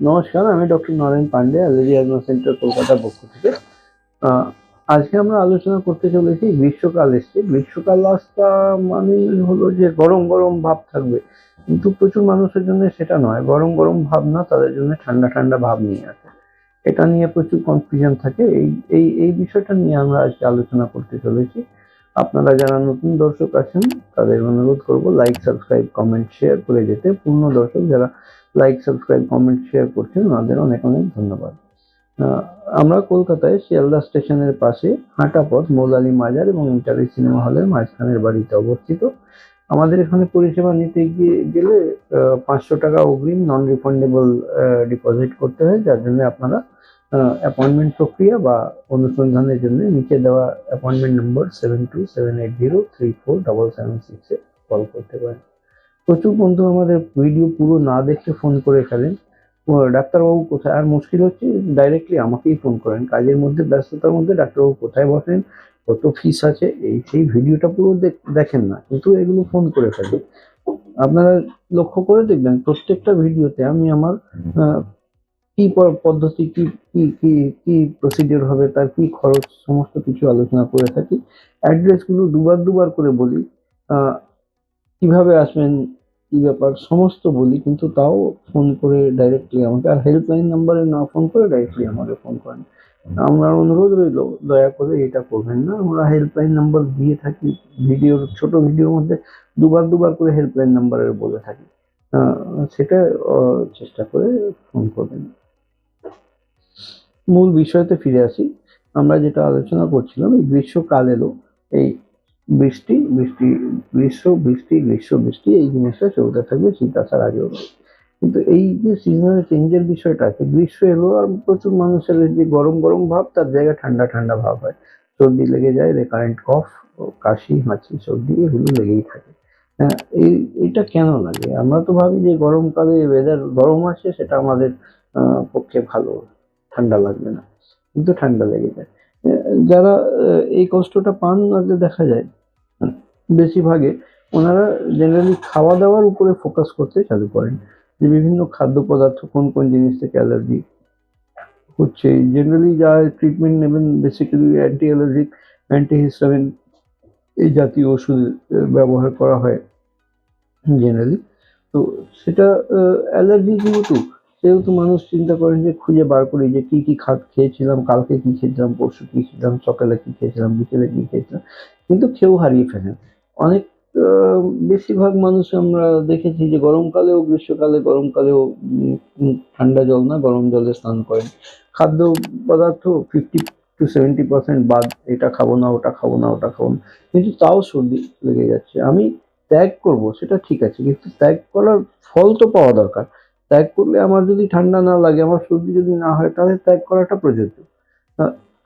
নমস্কার, আমি doctor Naren Pandey allergy asthma centre কলকাতার পক্ষ থেকে। আজকে আমরা আলোচনা করতে চলেছি গ্রীষ্মকাল এসছে। গ্রীষ্মকাল আসটা মানেই হলো যে গরম গরম ভাব থাকবে। কিন্তু প্রচুর মানুষের জন্য সেটা নয়। গরম গরম ভাব না, তাদের জন্য ঠান্ডা ঠান্ডা ভাব নিয়ে আসে। এটা নিয়ে প্রচুর কনফিউশন থাকে। এই এই এই বিষয়টা নিয়ে আমরা আজকে আলোচনা করতে চলেছি। আপনারা যারা নতুন দর্শক আছেন, তাদের অনুরোধ করব লাইক সাবস্ক্রাইব কমেন্ট শেয়ার করে যেতে। পূর্ণ দর্শক যারা লাইক সাবস্ক্রাইব কমেন্ট শেয়ার করছেন ওনাদের অনেক অনেক ধন্যবাদ। আমরা কলকাতায় শিয়ালদা স্টেশনের পাশে হাঁটাপথ মৌলালী মাজার এবং ইন্টারি সিনেমা হলের মাঝখানের বাড়িতে অবস্থিত। আমাদের এখানে পরিষেবা নিতে গিয়ে গেলে পাঁচশো টাকা অগ্রিম নন রিফান্ডেবল ডিপোজিট করতে হয়, যার জন্য আপনারা অ্যাপয়েন্টমেন্ট প্রক্রিয়া বা অনুসন্ধানের জন্য নিচে দেওয়া appointment number seven two seven eight zero three four double seven সিক্সে কল করতে পারেন। প্রচুর বন্ধু আমাদের ভিডিও পুরো না দেখে ফোন করে ফেলেন। ডাক্তারবাবু কোথায়? আর মুশকিল হচ্ছে ডাইরেক্টলি আমাকেই ফোন করেন। কাজের মধ্যে, ব্যস্ততার মধ্যে ডাক্তারবাবু কোথায় বসেন? কত ফিস আছে? এই সেই ভিডিওটা পুরো দেখেন না, কিন্তু এগুলো ফোন করে ফেলেন। আপনারা লক্ষ্য করে দেখবেন, প্রত্যেকটা ভিডিওতে আমি আমার কি পদ্ধতি, কি কি কি কি প্রসিডিওর হবে, তার কি খরচ, সমস্ত কিছু আলোচনা করে থাকি। অ্যাড্রেসগুলো দুবার দুবার করে বলি। কীভাবে আসবেন, কি ব্যাপার, সমস্ত বলি, কিন্তু তাও ফোন করে ডাইরেক্টলি আমাকে। আর হেল্পলাইন নাম্বারে না ফোন করে ডাইরেক্টলি আমাকে ফোন করেন। আমার অনুরোধ রইল, দয়া করে এটা করবেন না। আমরা হেল্পলাইন নাম্বার দিয়ে থাকি ভিডিওর ছোট ভিডিওর মধ্যে দুবার দুবার করে হেল্পলাইন নাম্বারের বলে থাকি। সেটা চেষ্টা করে ফোন করবেন। মূল বিষয়তে ফিরে আসি। আমরা যেটা আলোচনা করছিলাম এই গ্রীষ্মকাল এলো এই বৃষ্টি বৃষ্টি গ্রীষ্ম বৃষ্টি গ্রীষ্ম বৃষ্টি এই জিনিসটা চলতে থাকবে শীত আসার আগেও কিন্তু এই যে সিজনাল চেঞ্জের বিষয়টা আছে গ্রীষ্ম এলো আর প্রচুর মানুষের যে গরম গরম ভাব তার জায়গায় ঠান্ডা ঠান্ডা ভাব হয়। সর্দি লেগে যায় রেকারেন্ট কফ কাশি হাঁচি সর্দি এগুলো লেগেই থাকে। হ্যাঁ, এই এটা কেন লাগে? আমরা তো ভাবি যে গরমকালে ওয়েদার গরম আসে সেটা আমাদের পক্ষে ভালো। ঠান্ডা লাগবে না, কিন্তু ঠান্ডা লেগে যায়। যারা এই কষ্টটা পান না, যে দেখা যায় বেশিরভাগে ওনারা জেনারেলি খাওয়া দাওয়ার উপরে ফোকাস করতে চালু করেন। যে বিভিন্ন খাদ্য পদার্থ কোন কোন জিনিস থেকে অ্যালার্জি হচ্ছে জেনারেলি যা ট্রিটমেন্ট নেবেন basically anti allergic anti histamine এই জাতীয় ওষুধ ব্যবহার করা হয় জেনারেলি তো সেটা অ্যালার্জি যেহেতু সেহেতু মানুষ চিন্তা করেন যে খুঁজে বার করি যে কি কি খাদ খেয়েছিলাম, কালকে কি খেয়েছিলাম, পরশু কি খেয়েছিলাম, সকালে কি খেয়েছিলাম, বিকেলে কি খেয়েছিলাম, কিন্তু খেয়েও হারিয়ে ফেলেন। অনেক বেশিরভাগ মানুষ আমরা দেখেছি যে গরমকালেও, গ্রীষ্মকালে, গরমকালেও ঠান্ডা জল না, গরম জলে স্নান করেন। খাদ্য পদার্থ ফিফটি টু সেভেন্টি পার্সেন্ট বাদ, এটা খাব না, ওটা খাব না, ওটা খাব না, কিন্তু তাও সর্দি লেগে যাচ্ছে। আমি ত্যাগ করব, সেটা ঠিক আছে, কিন্তু ত্যাগ করার ফল তো পাওয়া দরকার। ত্যাগ করলে আমার যদি ঠান্ডা না লাগে, আমার সর্দি যদি না হয়, তাহলে ত্যাগ করাটা প্রযোজ্য।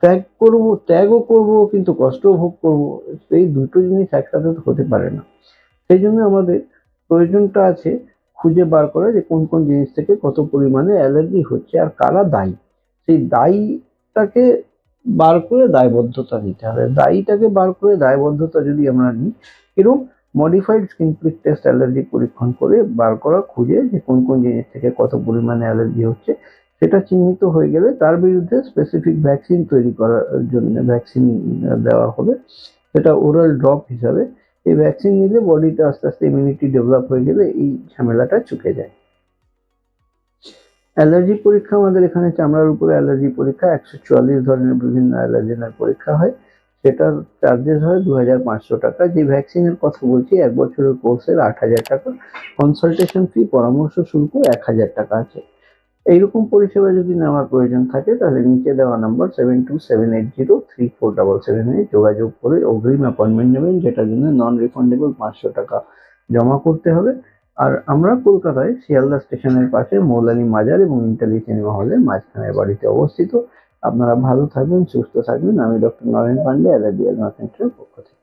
ত্যাগ করব, ত্যাগও করব, কিন্তু কষ্টও ভোগ করব এই দুটো জিনিস একসাথে তো হতে পারে না। সেই জন্য আমাদের প্রয়োজনটা আছে খুঁজে বার করা যে কোন কোন জিনিস থেকে কত পরিমাণে অ্যালার্জি হচ্ছে আর কারা দায়ী। সেই দায়ীটাকে বার করে দায়বদ্ধতা নিতে হবে। দায়ীটাকে বার করে দায়বদ্ধতা যদি আমরা নিই এরকম modified skin prick test allergy পরীক্ষণ করে বার করা, খুঁজে যে কোন কোন জিনিস থেকে কত পরিমাণে অ্যালার্জি হচ্ছে, সেটা চিহ্নিত হয়ে গেলে তার বিরুদ্ধে স্পেসিফিক ভ্যাকসিন তৈরি করার জন্য ভ্যাকসিন দেওয়া হবে। সেটা ওরাল ড্রপ হিসাবে। এই ভ্যাকসিন নিলে বডিতে আস্তে আস্তে ইমিউনিটি ডেভেলপ হয়ে গেলে এই ঝামেলাটা চুকে যায়। অ্যালার্জি পরীক্ষা, আমাদের এখানে চামড়ার উপরে অ্যালার্জি পরীক্ষা, একশো চুয়াল্লিশ ধরনের বিভিন্ন অ্যালার্জেনের পরীক্ষা হয়। সেটার চার্জেস হয় দু হাজার পাঁচশো টাকা। যে ভ্যাকসিনের কথা বলছি, এক বছরের কোর্সের আট হাজার টাকা। কনসালটেশন ফি পরামর্শ শুল্ক এক হাজার টাকা আছে। এইরকম পরিষেবা যদি নেওয়ার প্রয়োজন থাকে, তাহলে নিচে দেওয়া number seven two seven eight zero three four double সেভেনে যোগাযোগ করে অগ্রিম অ্যাপয়েন্টমেন্ট নেবেন, যেটার জন্য নন রিফান্ডেবল পাঁচশো টাকা জমা করতে হবে। আর আমরা কলকাতায় শিয়ালদা স্টেশনের পাশে মৌলানি মাজার এবং ইন্টালি সিনেমা হলের মাঝখানের বাড়িতে অবস্থিত। আপনারা ভালো থাকবেন সুস্থ থাকবেন। আমি ডক্টর নরেন পান্ডে অ্যালার্জি সেন্টারের পক্ষ থেকে।